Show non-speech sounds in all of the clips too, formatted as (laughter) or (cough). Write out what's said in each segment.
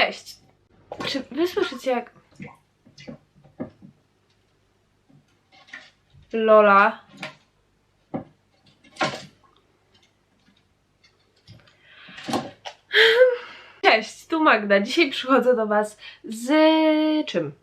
Cześć! Czy wy słyszycie jak... Lola. Cześć, tu Magda. Dzisiaj przychodzę do Was z czym?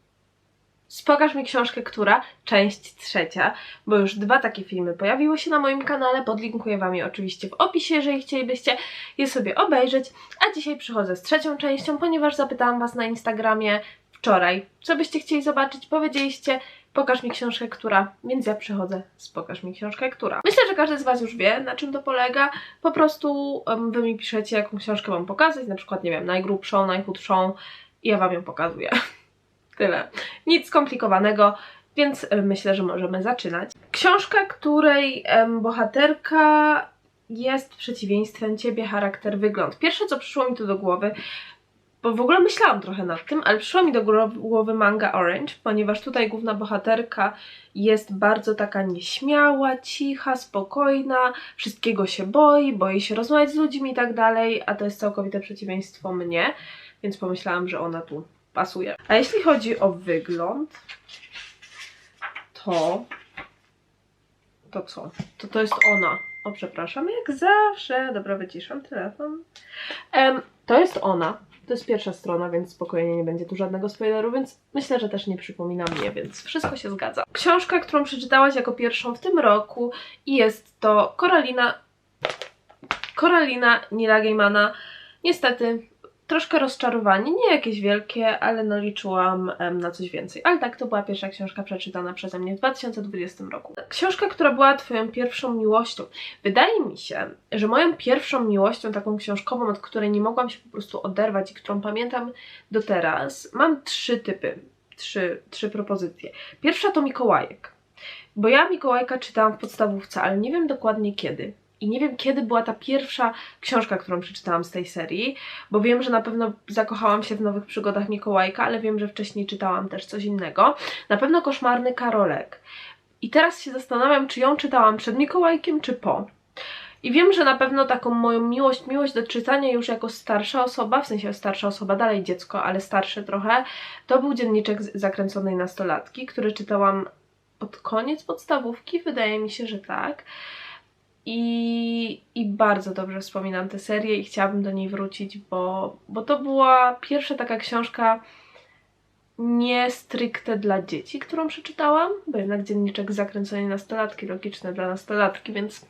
Pokaż mi książkę, która? Część trzecia, bo już dwa takie filmy pojawiły się na moim kanale. Podlinkuję Wam je oczywiście w opisie, jeżeli chcielibyście je sobie obejrzeć. A dzisiaj przychodzę z trzecią częścią, ponieważ zapytałam Was na Instagramie wczoraj, co byście chcieli zobaczyć. Powiedzieliście, pokaż mi książkę, która, więc ja przychodzę z pokaż mi książkę, która. Myślę, że każdy z Was już wie, na czym to polega. Po prostu um, Wy mi piszecie, jaką książkę Wam pokazać, na przykład, nie wiem, najgrubszą, najchudszą i ja Wam ją pokazuję. (laughs) Tyle. Nic skomplikowanego, więc e, myślę, że możemy zaczynać. Książka, której bohaterka jest przeciwieństwem ciebie, charakter, wygląd. Pierwsze, co przyszło mi tu do głowy, bo w ogóle myślałam trochę nad tym, ale przyszła mi do głowy manga Orange, ponieważ tutaj główna bohaterka jest bardzo taka nieśmiała, cicha, spokojna, wszystkiego się boi, boi się rozmawiać z ludźmi i tak dalej, a to jest całkowite przeciwieństwo mnie, więc pomyślałam, że ona tu pasuje. A jeśli chodzi o wygląd, to to co? To to jest ona. O, przepraszam, jak zawsze. Dobra, wyciszam telefon. Em, to jest ona. To jest pierwsza strona, więc spokojnie nie będzie tu żadnego spoileru, więc myślę, że też nie przypomina mnie, więc wszystko się zgadza. Książka, którą przeczytałaś jako pierwszą w tym roku i jest to Koralina Koralina Nila Gaimana. Niestety troszkę rozczarowanie, nie jakieś wielkie, ale no liczyłam em, na coś więcej. Ale tak, to była pierwsza książka przeczytana przeze mnie w 2020 roku. Książka, która była Twoją pierwszą miłością. Wydaje mi się, że moją pierwszą miłością, taką książkową, od której nie mogłam się po prostu oderwać i którą pamiętam do teraz, mam trzy typy, trzy, trzy propozycje. Pierwsza to Mikołajek. Bo ja Mikołajka czytałam w podstawówce, ale nie wiem dokładnie kiedy. I nie wiem, kiedy była ta pierwsza książka, którą przeczytałam z tej serii, bo wiem, że na pewno zakochałam się w nowych przygodach Mikołajka, ale wiem, że wcześniej czytałam też coś innego. Na pewno koszmarny Karolek. I teraz się zastanawiam, czy ją czytałam przed Mikołajkiem, czy po. I wiem, że na pewno taką moją miłość, miłość do czytania już jako starsza osoba, w sensie starsza osoba, dalej dziecko, ale starsze trochę, to był dzienniczek zakręconej nastolatki, który czytałam pod koniec podstawówki, wydaje mi się, że tak. I, I bardzo dobrze wspominam tę serię i chciałabym do niej wrócić, bo, bo to była pierwsza taka książka nie stricte dla dzieci, którą przeczytałam, bo jednak dzienniczek zakręcony nastolatki, logiczne dla nastolatki, więc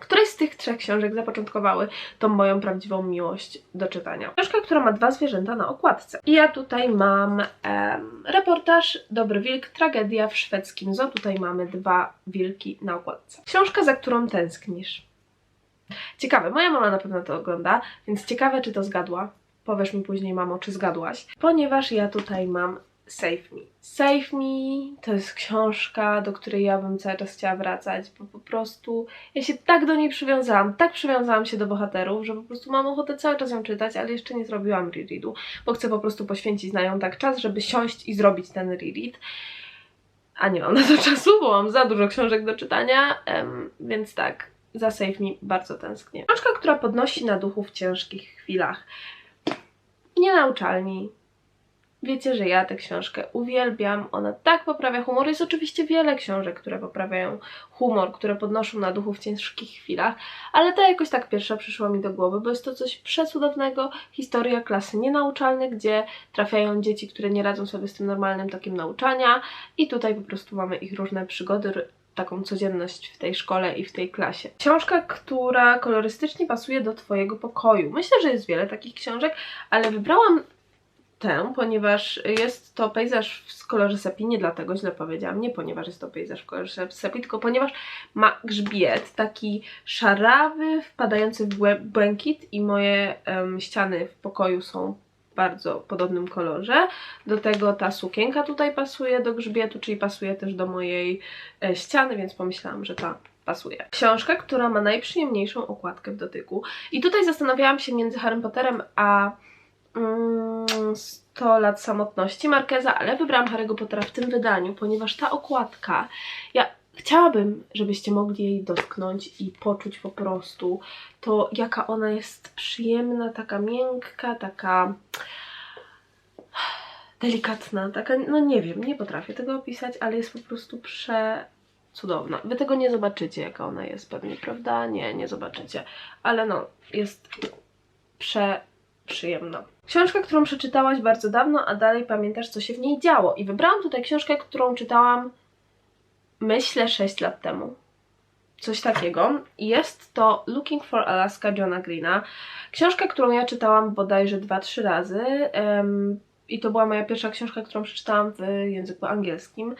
któreś z tych trzech książek zapoczątkowały tą moją prawdziwą miłość do czytania. Książka, która ma dwa zwierzęta na okładce. I ja tutaj mam em, reportaż Dobry Wilk, tragedia w szwedzkim zoo. Tutaj mamy dwa wilki na okładce. Książka, za którą tęsknisz. Ciekawe, moja mama na pewno to ogląda, więc ciekawe, czy to zgadła. Powiesz mi później, mamo, czy zgadłaś. Ponieważ ja tutaj mam Save Me. Save Me to jest książka, do której ja bym cały czas chciała wracać, bo po prostu ja się tak do niej przywiązałam, tak przywiązałam się do bohaterów, że po prostu mam ochotę cały czas ją czytać, ale jeszcze nie zrobiłam rereadu, bo chcę po prostu poświęcić na nią tak czas, żeby siąść i zrobić ten reread. A nie mam na to czasu, bo mam za dużo książek do czytania, em, więc tak, za Save Me bardzo tęsknię. Książka, która podnosi na duchu w ciężkich chwilach. Nienauczalni, Wiecie, że ja tę książkę uwielbiam. Ona tak poprawia humor. Jest oczywiście wiele książek, które poprawiają humor, które podnoszą na duchu w ciężkich chwilach, ale ta jakoś tak pierwsza przyszła mi do głowy, bo jest to coś przecudownego. Historia klasy nienauczalnej, gdzie trafiają dzieci, które nie radzą sobie z tym normalnym tokiem nauczania, i tutaj po prostu mamy ich różne przygody. Taką codzienność w tej szkole i w tej klasie. Książka, która kolorystycznie pasuje do Twojego pokoju. Myślę, że jest wiele takich książek, ale wybrałam tę, ponieważ jest to pejzaż w kolorze sepi, nie dlatego źle powiedziałam, nie ponieważ jest to pejzaż w kolorze sepi, tylko ponieważ ma grzbiet taki szarawy, wpadający w błę- błękit i moje em, ściany w pokoju są bardzo podobnym kolorze. Do tego ta sukienka tutaj pasuje do grzbietu, czyli pasuje też do mojej e, ściany, więc pomyślałam, że ta pasuje. Książka, która ma najprzyjemniejszą okładkę w dotyku. I tutaj zastanawiałam się między Harry Potterem a 100 lat samotności Markeza, ale wybrałam Harry'ego Pottera w tym wydaniu, ponieważ ta okładka, ja chciałabym, żebyście mogli jej dotknąć i poczuć po prostu to, jaka ona jest przyjemna, taka miękka, taka delikatna, taka, no nie wiem, nie potrafię tego opisać, ale jest po prostu prze cudowna. Wy tego nie zobaczycie, jaka ona jest pewnie, prawda? Nie, nie zobaczycie. Ale no, jest prze przyjemna. Książka, którą przeczytałaś bardzo dawno, a dalej pamiętasz, co się w niej działo. I wybrałam tutaj książkę, którą czytałam, myślę, 6 lat temu. Coś takiego. Jest to Looking for Alaska Johna Greena. Książka, którą ja czytałam bodajże 2-3 razy. em, I to była moja pierwsza książka, którą przeczytałam w języku angielskim.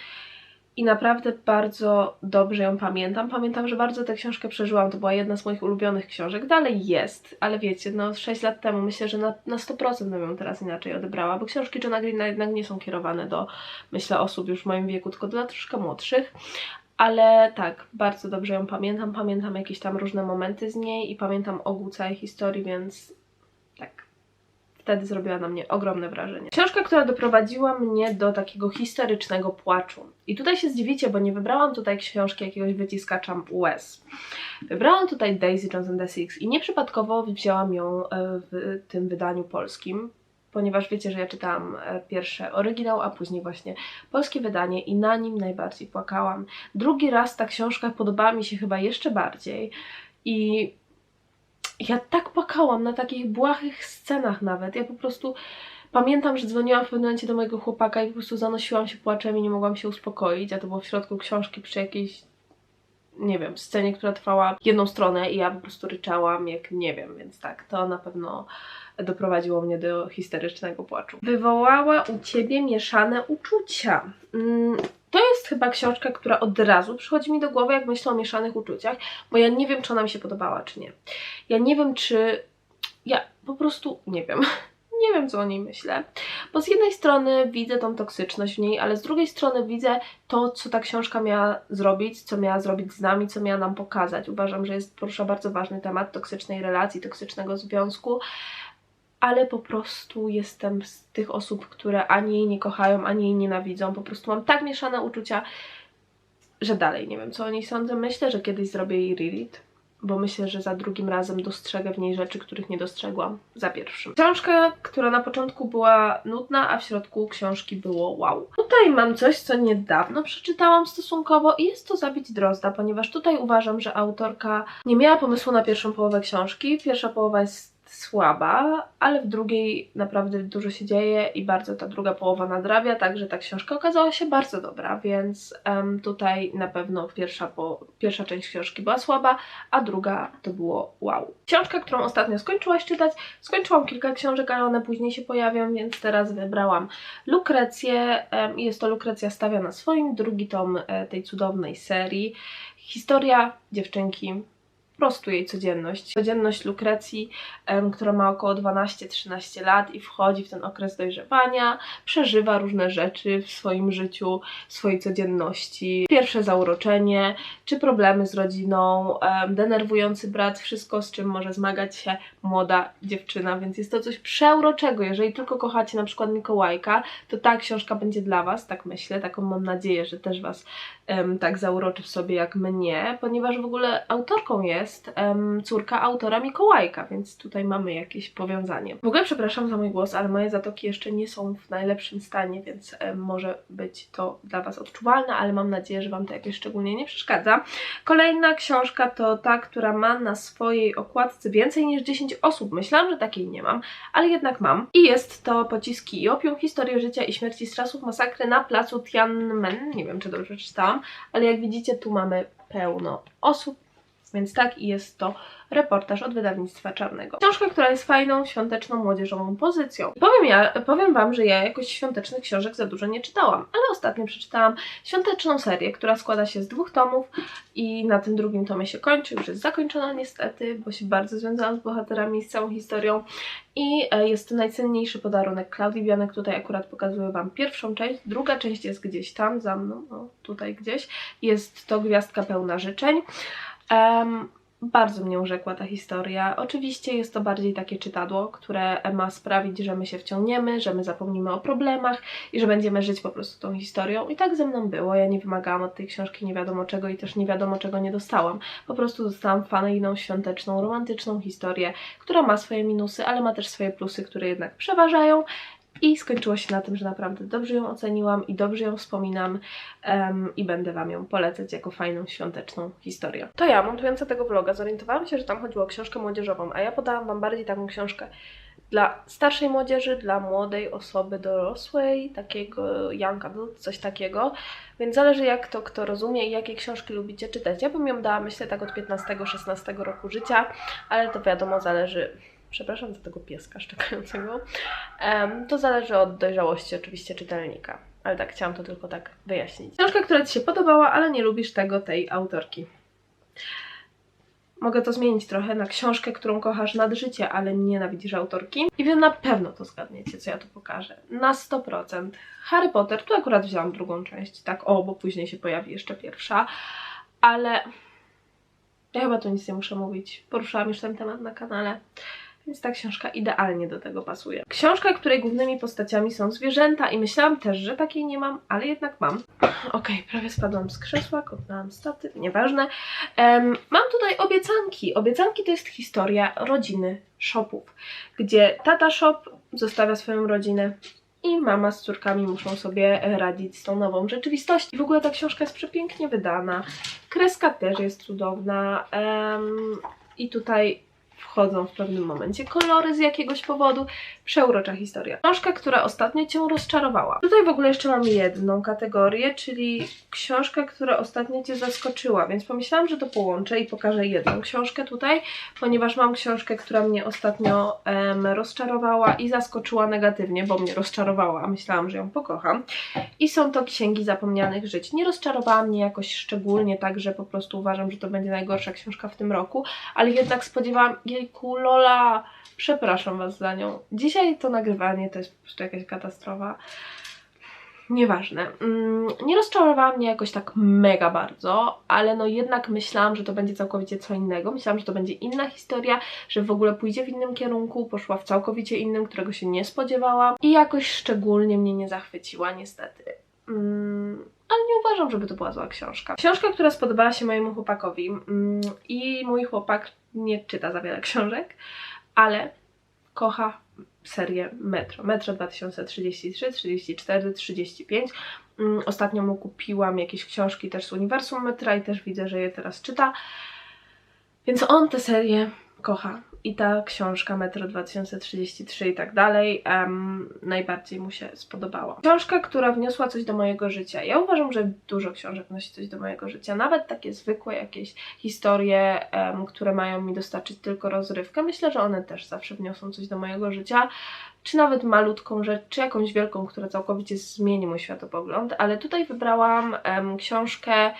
I naprawdę bardzo dobrze ją pamiętam. Pamiętam, że bardzo tę książkę przeżyłam. To była jedna z moich ulubionych książek. Dalej jest, ale wiecie, no 6 lat temu myślę, że na, na 100% bym ją teraz inaczej odebrała, bo książki Johna Greena jednak nie są kierowane do, myślę, osób już w moim wieku, tylko dla troszkę młodszych. Ale tak, bardzo dobrze ją pamiętam. Pamiętam jakieś tam różne momenty z niej i pamiętam ogół całej historii, więc. Wtedy zrobiła na mnie ogromne wrażenie. Książka, która doprowadziła mnie do takiego historycznego płaczu. I tutaj się zdziwicie, bo nie wybrałam tutaj książki jakiegoś wyciskacza łez. Wybrałam tutaj Daisy Jones and the Six i nieprzypadkowo wzięłam ją e, w tym wydaniu polskim, ponieważ wiecie, że ja czytałam e, pierwsze oryginał, a później właśnie polskie wydanie i na nim najbardziej płakałam. Drugi raz ta książka podobała mi się chyba jeszcze bardziej i ja tak płakałam na takich błahych scenach nawet. Ja po prostu pamiętam, że dzwoniłam w pewnym momencie do mojego chłopaka i po prostu zanosiłam się płaczem i nie mogłam się uspokoić, a to było w środku książki przy jakiejś nie wiem, scenie, która trwała jedną stronę i ja po prostu ryczałam jak nie wiem, więc tak, to na pewno doprowadziło mnie do histerycznego płaczu. Wywołała u Ciebie mieszane uczucia. Mm, to jest chyba książka, która od razu przychodzi mi do głowy, jak myślę o mieszanych uczuciach, bo ja nie wiem, czy ona mi się podobała, czy nie. Ja nie wiem, czy... Ja po prostu nie wiem. (laughs) Nie wiem, co o niej myślę. Bo z jednej strony widzę tą toksyczność w niej, ale z drugiej strony widzę to, co ta książka miała zrobić, co miała zrobić z nami, co miała nam pokazać. Uważam, że jest porusza bardzo ważny temat toksycznej relacji, toksycznego związku, ale po prostu jestem z tych osób, które ani jej nie kochają, ani jej nienawidzą. Po prostu mam tak mieszane uczucia, że dalej nie wiem, co o niej sądzę. Myślę, że kiedyś zrobię jej reread, bo myślę, że za drugim razem dostrzegę w niej rzeczy, których nie dostrzegłam za pierwszym. Książka, która na początku była nudna, a w środku książki było wow. Tutaj mam coś, co niedawno przeczytałam stosunkowo i jest to Zabić Drozda, ponieważ tutaj uważam, że autorka nie miała pomysłu na pierwszą połowę książki. Pierwsza połowa jest słaba, ale w drugiej naprawdę dużo się dzieje i bardzo ta druga połowa nadrabia, także ta książka okazała się bardzo dobra, więc em, tutaj na pewno pierwsza, po, pierwsza część książki była słaba, a druga to było wow. Książka, którą ostatnio skończyłaś czytać, skończyłam kilka książek, ale one później się pojawią, więc teraz wybrałam Lukrecję. Em, jest to Lukrecja stawia na swoim, drugi tom e, tej cudownej serii. Historia dziewczynki prostu jej codzienność. Codzienność Lukrecji, która ma około 12-13 lat i wchodzi w ten okres dojrzewania, przeżywa różne rzeczy w swoim życiu, w swojej codzienności. Pierwsze zauroczenie, czy problemy z rodziną, denerwujący brat, wszystko z czym może zmagać się młoda dziewczyna, więc jest to coś przeuroczego. Jeżeli tylko kochacie na przykład Mikołajka, to ta książka będzie dla Was, tak myślę, taką mam nadzieję, że też Was em, tak zauroczy w sobie jak mnie, ponieważ w ogóle autorką jest em, córka autora Mikołajka, więc tutaj mamy jakieś powiązanie. W ogóle przepraszam za mój głos, ale moje zatoki jeszcze nie są w najlepszym stanie, więc em, może być to dla Was odczuwalne, ale mam nadzieję, że Wam to jakoś szczególnie nie przeszkadza. Kolejna książka to ta, która ma na swojej okładce więcej niż 10 osób. Myślałam, że takiej nie mam, ale jednak mam. I jest to Pociski i opium, historię życia i śmierci strasów masakry na placu Tiananmen. Nie wiem, czy dobrze przeczytałam, ale jak widzicie, tu mamy pełno osób. Więc tak, i jest to reportaż od wydawnictwa Czarnego. Książka, która jest fajną, świąteczną, młodzieżową pozycją. Powiem, ja, powiem Wam, że ja jakoś świątecznych książek za dużo nie czytałam, ale ostatnio przeczytałam świąteczną serię, która składa się z dwóch tomów i na tym drugim tomie się kończy, już jest zakończona niestety, bo się bardzo związałam z bohaterami z całą historią i e, jest to najcenniejszy podarunek Klaudii Bianek. Tutaj akurat pokazuję Wam pierwszą część, druga część jest gdzieś tam za mną, o, tutaj gdzieś. Jest to Gwiazdka pełna życzeń. Em, bardzo mnie urzekła ta historia. Oczywiście jest to bardziej takie czytadło, które ma sprawić, że my się wciągniemy, że my zapomnimy o problemach i że będziemy żyć po prostu tą historią. I tak ze mną było. Ja nie wymagałam od tej książki nie wiadomo czego i też nie wiadomo czego nie dostałam. Po prostu dostałam fajną, świąteczną, romantyczną historię, która ma swoje minusy, ale ma też swoje plusy, które jednak przeważają. I skończyło się na tym, że naprawdę dobrze ją oceniłam i dobrze ją wspominam em, i będę Wam ją polecać jako fajną, świąteczną historię. To ja, montująca tego vloga, zorientowałam się, że tam chodziło o książkę młodzieżową, a ja podałam Wam bardziej taką książkę dla starszej młodzieży, dla młodej osoby dorosłej, takiego young adult, coś takiego. Więc zależy jak to kto rozumie i jakie książki lubicie czytać. Ja bym ją dała, myślę, tak od 15-16 roku życia, ale to wiadomo, zależy przepraszam za tego pieska szczekającego, to zależy od dojrzałości oczywiście czytelnika. Ale tak, chciałam to tylko tak wyjaśnić. Książka, która Ci się podobała, ale nie lubisz tego, tej autorki. Mogę to zmienić trochę na książkę, którą kochasz nad życie, ale nienawidzisz autorki. I Wy na pewno to zgadniecie, co ja tu pokażę. Na 100%. Harry Potter, tu akurat wzięłam drugą część, tak o, bo później się pojawi jeszcze pierwsza, ale ja chyba tu nic nie muszę mówić. Poruszałam już ten temat na kanale. Więc ta książka idealnie do tego pasuje. Książka, której głównymi postaciami są zwierzęta i myślałam też, że takiej nie mam, ale jednak mam. (clears throat) Okej, prawie spadłam z krzesła, kopnęłam statyw, nieważne. Em, mam tutaj obiecanki. Obiecanki to jest historia rodziny Shopów, gdzie tata Shop zostawia swoją rodzinę i mama z córkami muszą sobie radzić z tą nową rzeczywistością. W ogóle ta książka jest przepięknie wydana. Kreska też jest cudowna. em, I tutaj wchodzą w pewnym momencie kolory z jakiegoś powodu. Przeurocza historia. Książka, która ostatnio Cię rozczarowała. Tutaj w ogóle jeszcze mam jedną kategorię, czyli książka, która ostatnio Cię zaskoczyła, więc pomyślałam, że to połączę i pokażę jedną książkę tutaj, ponieważ mam książkę, która mnie ostatnio em, rozczarowała i zaskoczyła negatywnie, bo mnie rozczarowała, a myślałam, że ją pokocham. I są to Księgi Zapomnianych Żyć. Nie rozczarowała mnie jakoś szczególnie, tak że po prostu uważam, że to będzie najgorsza książka w tym roku, ale jednak spodziewałam, jejku Lola, przepraszam Was za nią. Dzisiaj to nagrywanie to jest po prostu jakaś katastrofa. Nieważne. Mm, Nie rozczarowała mnie jakoś tak mega bardzo, ale no jednak myślałam, że to będzie całkowicie co innego. Myślałam, że to będzie inna historia, że w ogóle pójdzie w innym kierunku, poszła w całkowicie innym, którego się nie spodziewałam i jakoś szczególnie mnie nie zachwyciła niestety. Mm, uważam, żeby to była zła książka. Książka, która spodobała się mojemu chłopakowi mm, i mój chłopak nie czyta za wiele książek, ale kocha serię Metro. Metro 2033, 34, 35. Mm, Ostatnio mu kupiłam jakieś książki też z uniwersum Metra i też widzę, że je teraz czyta. Więc on tę serię kocha. I ta książka Metro 2033 i tak dalej em, najbardziej mu się spodobała. Książka, która wniosła coś do mojego życia. Ja uważam, że dużo książek wnosi coś do mojego życia. Nawet takie zwykłe jakieś historie, em, które mają mi dostarczyć tylko rozrywkę. Myślę, że one też zawsze wniosą coś do mojego życia. Czy nawet malutką rzecz, czy jakąś wielką, która całkowicie zmieni mój światopogląd. Ale tutaj wybrałam em, książkę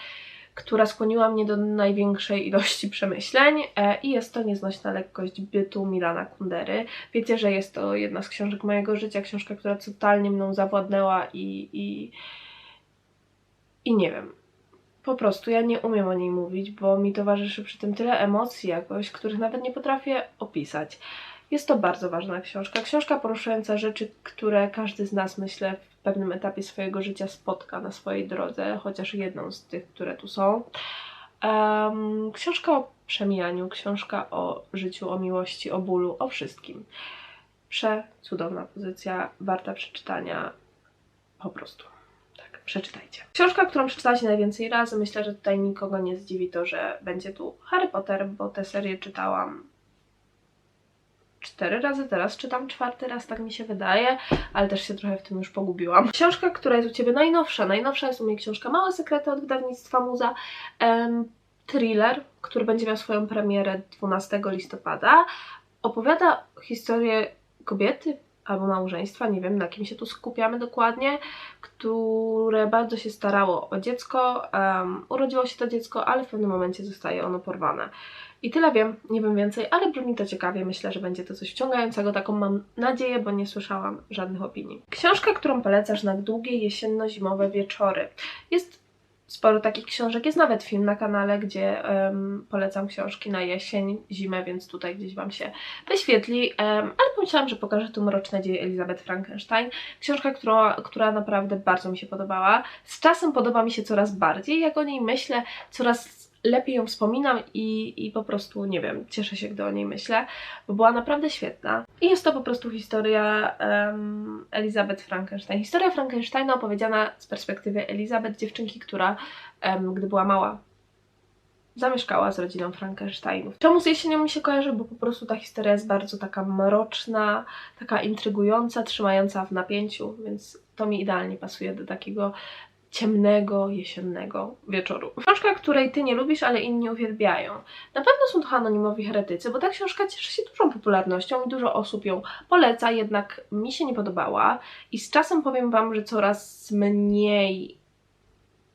która skłoniła mnie do największej ilości (laughs) przemyśleń e, i jest to Nieznośna lekkość bytu Milana Kundery. Wiecie, że jest to jedna z książek mojego życia, książka, która totalnie mną zawładnęła i, i, i nie wiem. Po prostu ja nie umiem o niej mówić, bo mi towarzyszy przy tym tyle emocji jakoś, których nawet nie potrafię opisać. Jest to bardzo ważna książka. Książka poruszająca rzeczy, które każdy z nas, myślę, w pewnym etapie swojego życia spotka na swojej drodze, chociaż jedną z tych, które tu są. Em, książka o przemijaniu, książka o życiu, o miłości, o bólu, o wszystkim. Przecudowna pozycja, warta przeczytania. Po prostu. Tak, przeczytajcie. Książka, którą przeczytałaś najwięcej razy, myślę, że tutaj nikogo nie zdziwi to, że będzie tu Harry Potter, bo tę serię czytałam cztery razy, teraz czytam czwarty raz, tak mi się wydaje, ale też się trochę w tym już pogubiłam. Książka, która jest u Ciebie najnowsza, najnowsza jest u mnie książka Małe Sekrety od wydawnictwa Muza, em, thriller, który będzie miał swoją premierę 12 listopada, opowiada historię kobiety albo małżeństwa, nie wiem na kim się tu skupiamy dokładnie, które bardzo się starało o dziecko, em, urodziło się to dziecko, ale w pewnym momencie zostaje ono porwane. I tyle wiem, nie wiem więcej, ale brzmi to ciekawie. Myślę, że będzie to coś wciągającego, taką mam nadzieję, bo nie słyszałam żadnych opinii. Książka, którą polecasz na długie jesienno-zimowe wieczory. Jest sporo takich książek, jest nawet film na kanale, gdzie em, polecam książki na jesień, zimę, więc tutaj gdzieś Wam się wyświetli. Em, ale pomyślałam, że pokażę tu Mroczne dzieje Elizabeth Frankenstein. Książka, która, która naprawdę bardzo mi się podobała. Z czasem podoba mi się coraz bardziej, jak o niej myślę, coraz lepiej ją wspominam i, i po prostu, nie wiem, cieszę się, gdy o niej myślę, bo była naprawdę świetna. I jest to po prostu historia um, Elizabeth Frankenstein. Historia Frankensteina opowiedziana z perspektywy Elizabeth, dziewczynki, która, um, gdy była mała, zamieszkała z rodziną Frankensteinów. Czemu z jesienią mi się kojarzy? Bo po prostu ta historia jest bardzo taka mroczna, taka intrygująca, trzymająca w napięciu, więc to mi idealnie pasuje do takiego ciemnego, jesiennego wieczoru. Książka, której ty nie lubisz, ale inni uwielbiają. Na pewno są to anonimowi heretycy, bo ta książka cieszy się dużą popularnością i dużo osób ją poleca, jednak mi się nie podobała i z czasem powiem wam, że coraz mniej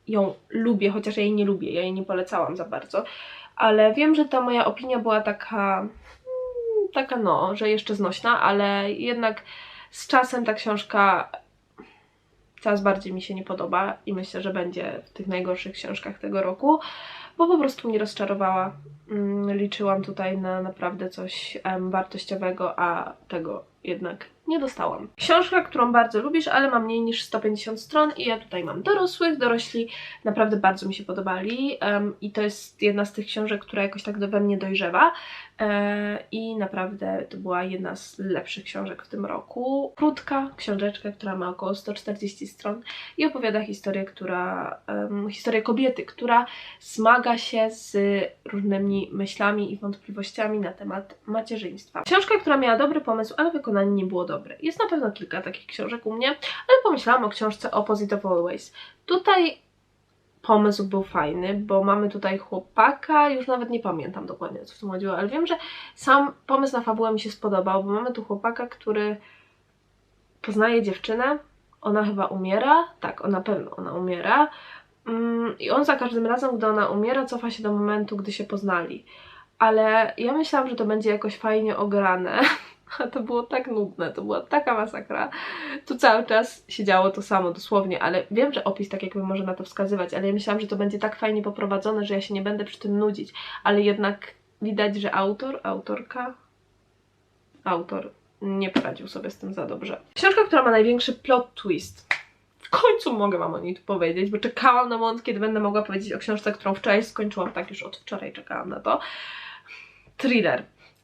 ją lubię, chociaż ja jej nie lubię, ja jej nie polecałam za bardzo, ale wiem, że ta moja opinia była taka, mm, taka no, że jeszcze znośna, ale jednak z czasem ta książka coraz bardziej mi się nie podoba i myślę, że będzie w tych najgorszych książkach tego roku, bo po prostu mnie rozczarowała. Mm, liczyłam tutaj na naprawdę coś wartościowego, a tego jednak nie dostałam. Książka, którą bardzo lubisz, ale ma mniej niż 150 stron i ja tutaj mam dorosłych, dorośli naprawdę bardzo mi się podobali um, i to jest jedna z tych książek, która jakoś tak we mnie dojrzewa e, i naprawdę to była jedna z lepszych książek w tym roku. Krótka książeczka, która ma około 140 stron i opowiada historię, która, um, historię kobiety, która zmaga się z różnymi myślami i wątpliwościami na temat macierzyństwa. Książka, która miała dobry pomysł, ale wykonanie nie było dobre. Jest na pewno kilka takich książek u mnie, ale pomyślałam o książce Opposite of Always. Tutaj pomysł był fajny, bo mamy tutaj chłopaka, już nawet nie pamiętam dokładnie co w tym chodziło, ale wiem, że sam pomysł na fabułę mi się spodobał, bo mamy tu chłopaka, który poznaje dziewczynę, ona chyba umiera, tak, ona pewno ona umiera mm, i on za każdym razem, gdy ona umiera, cofa się do momentu, gdy się poznali. Ale ja myślałam, że to będzie jakoś fajnie ograne, (laughs) a (laughs) to było tak nudne, to była taka masakra. Tu cały czas się działo to samo, dosłownie, ale wiem, że opis tak jakby może na to wskazywać, ale ja myślałam, że to będzie tak fajnie poprowadzone, że ja się nie będę przy tym nudzić, ale jednak widać, że autor, autorka, autor nie poradził sobie z tym za dobrze. Książka, która ma największy plot twist. W końcu mogę Wam o niej tu powiedzieć, bo czekałam na moment, kiedy będę mogła powiedzieć o książce, którą wczoraj skończyłam, tak już od wczoraj czekałam na to. Thriller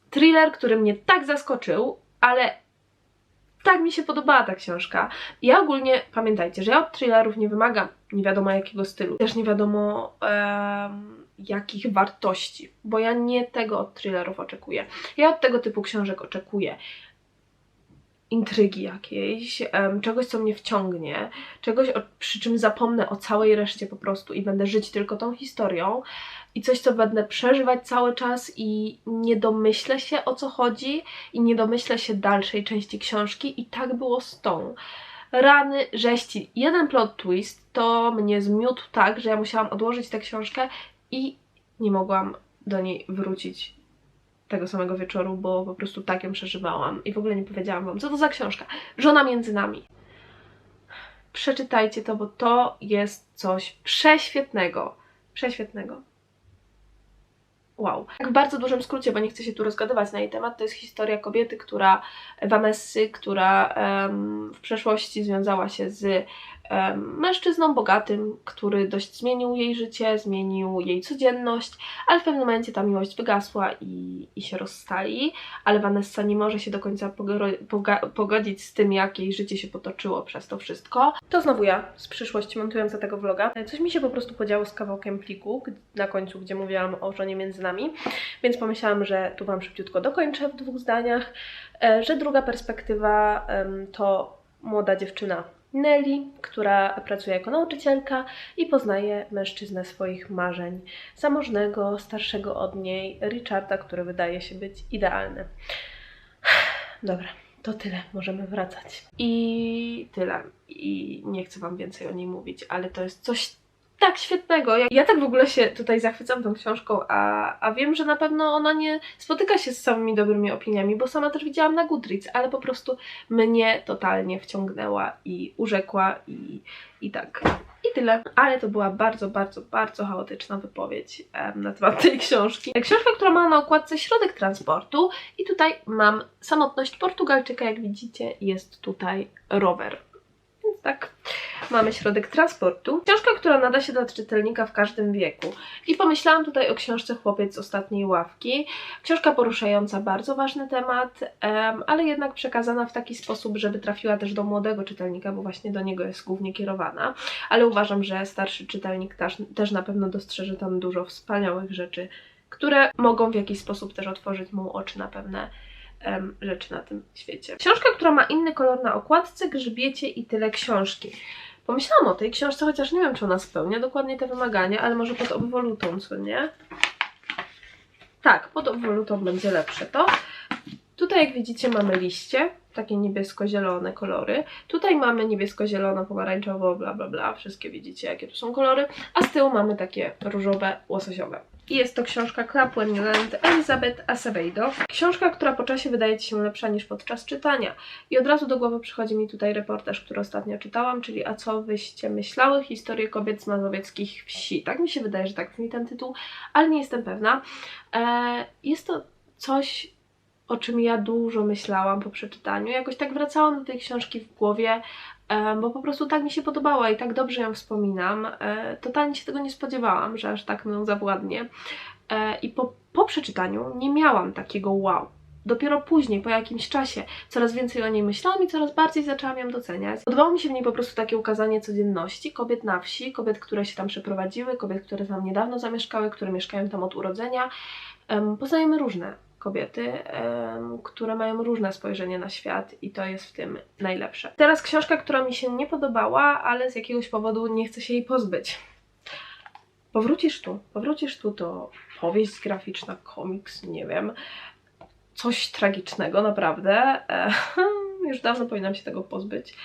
thriller, który mnie tak zaskoczył, ale tak mi się podobała ta książka. Ja ogólnie, pamiętajcie, że ja od thrillerów nie wymagam nie wiadomo jakiego stylu, też nie wiadomo jakich wartości, bo ja nie tego od thrillerów oczekuję. Ja od tego typu książek oczekuję intrygi jakiejś, czegoś, co mnie wciągnie, czegoś, o, przy czym zapomnę o całej reszcie po prostu i będę żyć tylko tą historią i coś, co będę przeżywać cały czas i nie domyślę się o co chodzi i nie domyślę się dalszej części książki i tak było z tą. Rany, żeści. Jeden plot twist to mnie zmiótł tak, że ja musiałam odłożyć tę książkę i nie mogłam do niej wrócić tego samego wieczoru, bo po prostu tak ją przeżywałam i w ogóle nie powiedziałam wam, co to za książka. Żona między nami. Przeczytajcie to, bo to jest coś prześwietnego. Prześwietnego wow. Tak w bardzo dużym skrócie, bo nie chcę się tu rozgadywać na jej temat, to jest historia kobiety, która, Vanessy, która w przeszłości związała się z mężczyzną bogatym, który dość zmienił jej życie, zmienił jej codzienność, ale w pewnym momencie ta miłość wygasła i, i się rozstali, ale Vanessa nie może się do końca pogodzić z tym, jak jej życie się potoczyło przez to wszystko. To znowu ja z przyszłości montująca tego vloga. Coś mi się po prostu podziało z kawałkiem pliku na końcu, gdzie mówiłam o żonie między nami, więc pomyślałam, że tu Wam szybciutko dokończę w dwóch zdaniach, e, że druga perspektywa to młoda dziewczyna Nelly, która pracuje jako nauczycielka i poznaje mężczyznę swoich marzeń, zamożnego, starszego od niej, Richarda, który wydaje się być idealny. (sighs) Dobra, to tyle, możemy wracać. I tyle. I nie chcę Wam więcej o niej mówić, ale to jest coś tak świetnego. Ja, ja tak w ogóle się tutaj zachwycam tą książką, a, a wiem, że na pewno ona nie spotyka się z samymi dobrymi opiniami, bo sama też widziałam na Goodreads, ale po prostu mnie totalnie wciągnęła i urzekła i, i tak. I tyle. Ale to była bardzo, bardzo, bardzo chaotyczna wypowiedź um, na temat tej książki. Książka, która ma na okładce środek transportu i tutaj mam samotność Portugalczyka, jak widzicie, jest tutaj rower. Tak. mamy środek transportu. Książka, która nada się dla czytelnika w każdym wieku. I pomyślałam tutaj o książce Chłopiec z ostatniej ławki. Książka poruszająca bardzo ważny temat, em, ale jednak przekazana w taki sposób, żeby trafiła też do młodego czytelnika, bo właśnie do niego jest głównie kierowana. Ale uważam, że starszy czytelnik też, też na pewno dostrzeże tam dużo wspaniałych rzeczy, które mogą w jakiś sposób też otworzyć mu oczy na pewne em, rzeczy na tym świecie. Książka, która ma inny kolor na okładce, grzbiecie i tyle książki. Pomyślałam o tej książce, chociaż nie wiem, czy ona spełnia dokładnie te wymagania, ale może pod obwolutą, co nie? Tak, pod obwolutą będzie lepsze to. Tutaj, jak widzicie, mamy liście, takie niebiesko-zielone kolory. Tutaj mamy niebiesko-zielono, pomarańczowo, bla bla bla. Wszystkie widzicie, jakie tu są kolory. A z tyłu mamy takie różowe, łososiowe. I jest to książka Club Wonderland Elizabeth Acevedo. Książka, która po czasie wydaje Ci się lepsza niż podczas czytania. I od razu do głowy przychodzi mi tutaj reportaż, który ostatnio czytałam, czyli A co wyście myślały? Historię kobiet z mazowieckich wsi. Tak mi się wydaje, że tak brzmi ten tytuł, ale nie jestem pewna. E, jest to coś, o czym ja dużo myślałam po przeczytaniu. Jakoś tak wracałam do tej książki w głowie, bo po prostu tak mi się podobała i tak dobrze ją wspominam. E, Totalnie się tego nie spodziewałam, że aż tak mną zawładnie. E, I po, po przeczytaniu nie miałam takiego wow. Dopiero później, po jakimś czasie, coraz więcej o niej myślałam i coraz bardziej zaczęłam ją doceniać. Podobało mi się w niej po prostu takie ukazanie codzienności kobiet na wsi, kobiet, które się tam przeprowadziły, kobiet, które tam niedawno zamieszkały, które mieszkają tam od urodzenia. Em, Poznajemy różne kobiety, które mają różne spojrzenie na świat i to jest w tym najlepsze. Teraz książka, która mi się nie podobała, ale z jakiegoś powodu nie chcę się jej pozbyć. Powrócisz tu, powrócisz tu to powieść graficzna, komiks, nie wiem, coś tragicznego naprawdę. E, (laughs) już dawno powinnam się tego pozbyć.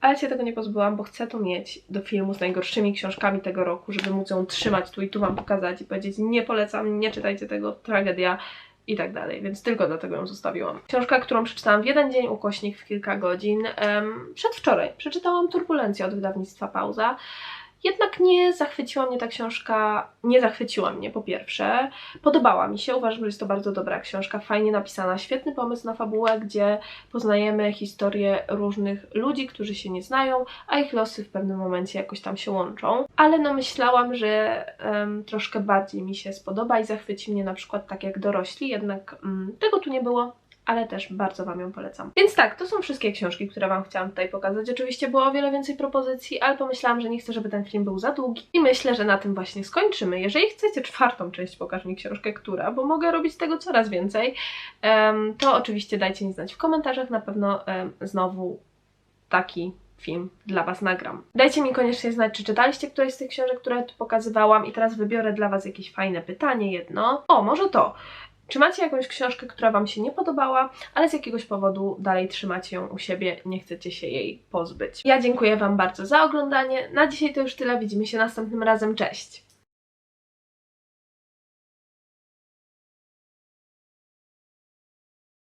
Ale się tego nie pozbyłam, bo chcę to mieć do filmu z najgorszymi książkami tego roku, żeby móc ją trzymać tu i tu Wam pokazać i powiedzieć nie polecam, nie czytajcie tego, tragedia i tak dalej, więc tylko dlatego ją zostawiłam. Książka, którą przeczytałam w jeden dzień, ukośnik w kilka godzin. Um, przedwczoraj przeczytałam Turbulencję od wydawnictwa Pauza. Jednak nie zachwyciła mnie ta książka, nie zachwyciła mnie po pierwsze. Podobała mi się, uważam, że jest to bardzo dobra książka, fajnie napisana, świetny pomysł na fabułę, gdzie poznajemy historię różnych ludzi, którzy się nie znają, a ich losy w pewnym momencie jakoś tam się łączą. Ale no myślałam, że em, troszkę bardziej mi się spodoba i zachwyci mnie na przykład tak jak dorośli, jednak mm, tego tu nie było ale też bardzo Wam ją polecam. Więc tak, to są wszystkie książki, które Wam chciałam tutaj pokazać. Oczywiście było o wiele więcej propozycji, ale pomyślałam, że nie chcę, żeby ten film był za długi i myślę, że na tym właśnie skończymy. Jeżeli chcecie czwartą część, pokaż mi książkę, która, bo mogę robić tego coraz więcej, to oczywiście dajcie mi znać w komentarzach, na pewno znowu taki film dla Was nagram. Dajcie mi koniecznie znać, czy czytaliście któreś z tych książek, które tu pokazywałam i teraz wybiorę dla Was jakieś fajne pytanie, jedno. O, może to. Czy macie jakąś książkę, która Wam się nie podobała, ale z jakiegoś powodu dalej trzymacie ją u siebie, nie chcecie się jej pozbyć? Ja dziękuję Wam bardzo za oglądanie. Na dzisiaj to już tyle. Widzimy się następnym razem. Cześć!